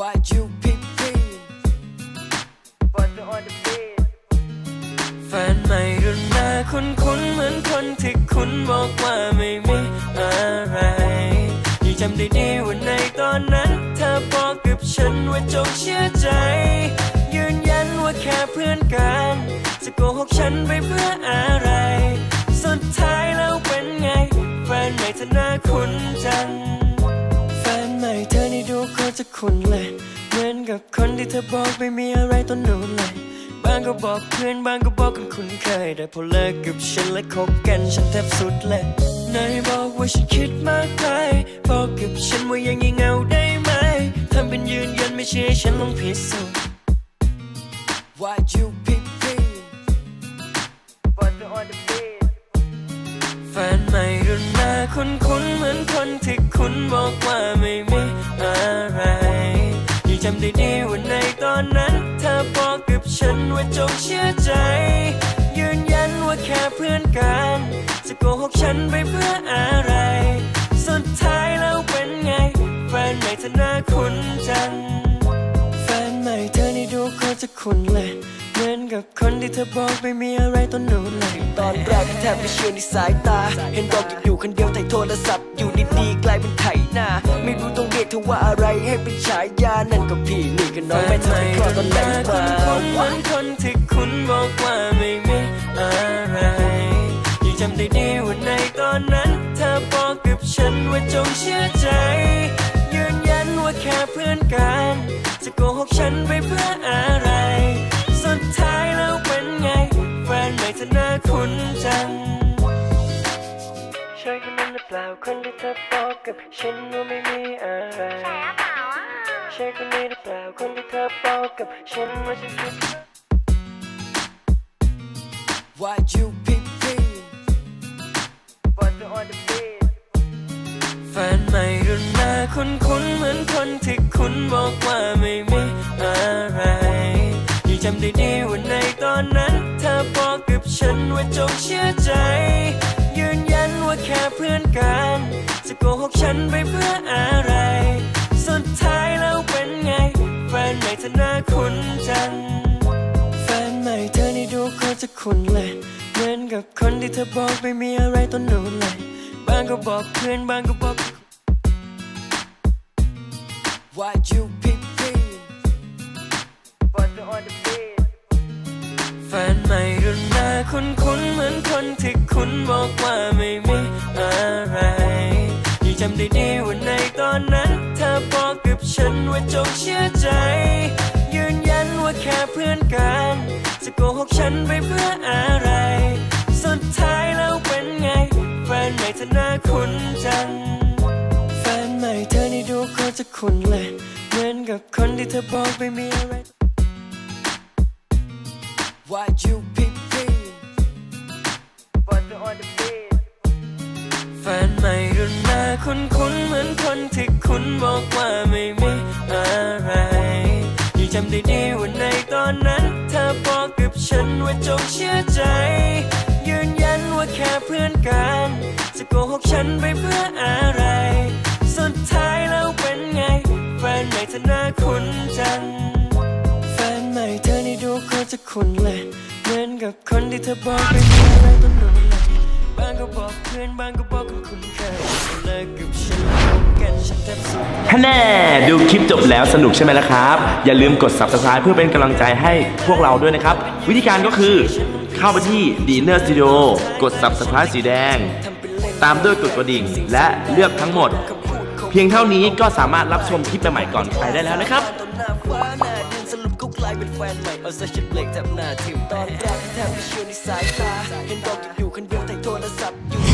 YUPP Butter on the beat แฟนใหม่รุ่นหน้าคุ้นคุ้นเหมือนคนที่คุณบอกว่าไม่มีอะไรยังจำได้ดีว่าในตอนนั้นเธอบอกกับฉันว่าจงเชื่อใจ ยืนยันว่าแค่เพื่อนกัน จะโกหกฉันไปเพื่ออะไร สุดท้ายแล้วเป็นไง แฟนใหม่เธอหน้าคุ้นจัง แฟนใหม่เธอนี่ดูโคตรจะคุ้น คนที่เธอบอกไม่มีอะไรต้นนู้นเลยบางก็บอกเพื่อนบางก็บอกกันคุ้นเคย แต่พอเลิกกับฉันและคบกันฉันแทบสุดเลยนายบอกว่าฉันคิดมากไปบอกกับฉันว่ายังยังเงาได้ไหมทำเป็นยืนยันไม่เชื่อฉันลองพิสูจน์ Why you PP Butter on the beat แฟนใหม่รุ่นหน้าคุ้นคุ้นๆเหมือนคนที่คุณบอกว่า ว่าจงเชื่อใจ ยืนยันว่าแค่เพื่อนกัน จะโกหกฉันไปเพื่ออะไร สุดท้ายแล้วเป็นไง แฟนใหม่เธอหน้าคุ้นจัง แฟนใหม่เธอนี่ดูโคตรจะคุ้นเลยเหมือน กับคนที่เธอบอกไม่มีอะไรต้นนู้นเลยตอนแรกแทบไม่เชื่อในสายตา เห็นบอกอยู่คนเดียวถ่ายโทรศัพท์อยู่ดีๆกลายเป็นไถหน้า ไม่รู้ต้องเรียกเธอว่าอะไรให้เป็นฉายานั่นก็พี่นี่ก็น้องแม่เธอที่คลอดตอนไหนมาเหมือนคนที่คุณบอกว่าไม่มีอะไรยังจำได้ดีว่าในตอนนั้นเธอบอกกับฉันว่าจงเชื่อใจ ยืนยันว่าแค่เพื่อนกัน จะโกหกฉันไปเพื่ออะไร คนนั้นหรือเปล่าคนที่เธอบอกกับฉันว่าไม่มีอะไรใช่หรือเปล่าอะใช่คนนี้หรือเปล่าคนที่เธอบอกกับฉันว่าฉันคิด YUPP Butter on the beat แฟนใหม่รุ่นหน้าคุ้นคุ้นๆเหมือนคนที่คุณบอกว่าไม่มีอะไรยังจำได้ดีว่าในตอนนั้น เธอบอกกับฉันว่าจงเชื่อใจยืนยันว่า แค่เพื่อนกันจะโกหกฉันไปเพื่ออะไร สุดท้ายแล้วเป็นไง แฟนใหม่เธอหน้าคุ้นจัง แฟนใหม่เธอนี่ดูโคตรจะคุ้นเลยเหมือนกับคนที่เธอบอกไม่มีอะไรต้นหนูเลย บางก็บอกเพื่อนบางก็บอก YUPP Butter on the beat แฟนใหม่รุ่นหน้าคุ้นคุ้นๆเหมือนคนที่คุณบอกว่าไม่มี จำได้ดีว่าในตอนนั้นเธอบอกกับฉันว่าจงเชื่อใจ ยืนยันว่าแค่เพื่อนกัน จะโกหกฉันไปเพื่ออะไร สุดท้ายแล้วเป็นไง แฟนใหม่เธอหน้าคุ้นจัง แฟนใหม่เธอนี่ดูโคตรจะคุ้นเลยเหมือนกับคนที่เธอบอกไม่มีอะไร YUPP Butter on the beat แฟน คุ้นคุ้นๆเหมือนคนที่คุณบอกว่าไม่มีอะไรยังจำได้ดีว่าในตอนนั้น เธอบอกกับฉันว่าจงเชื่อใจ ยืนยันว่าแค่เพื่อนกัน จะโกหกฉันไปเพื่ออะไร สุดท้ายแล้วเป็นไง แฟนใหม่เธอหน้าคุ้นจัง แฟนใหม่เธอนี่ดูโคตรจะคุ้นเลย เหมือนกับคนที่เธอบอกไม่มีอไรต้น บางก็บอกเพื่อนบางก็บอกกันคุ้นเคยเลิกกับฉันแล้วคบกันฉันแทบสุดท่านแน่ดูคลิปจบแล้วสนุกใช่ไหมล่ะครับ อย่าลืมกด subscribe เพื่อเป็นกำลังใจให้พวกเราด้วยนะครับ วิธีการก็คือเข้าไปที่ d i n n e r Studio กด subscribe สีแดง ตามด้วยกดกระดิ่งและเลือกทั้งหมด เพียงเท่านี้ก็สามารถรับชมคลิปใหม่ๆก่อนใครได้แล้วนะครับ ตอนหน้าฟ้าหน้า เป็นแฟนใหม่เอาซะฉันเบรกแทบหน้าทิมตอนแรกแทบไม่เชื่อในสายตาเห็นบอกอยู่คนเดียวแต่โทรศัพท์อยู่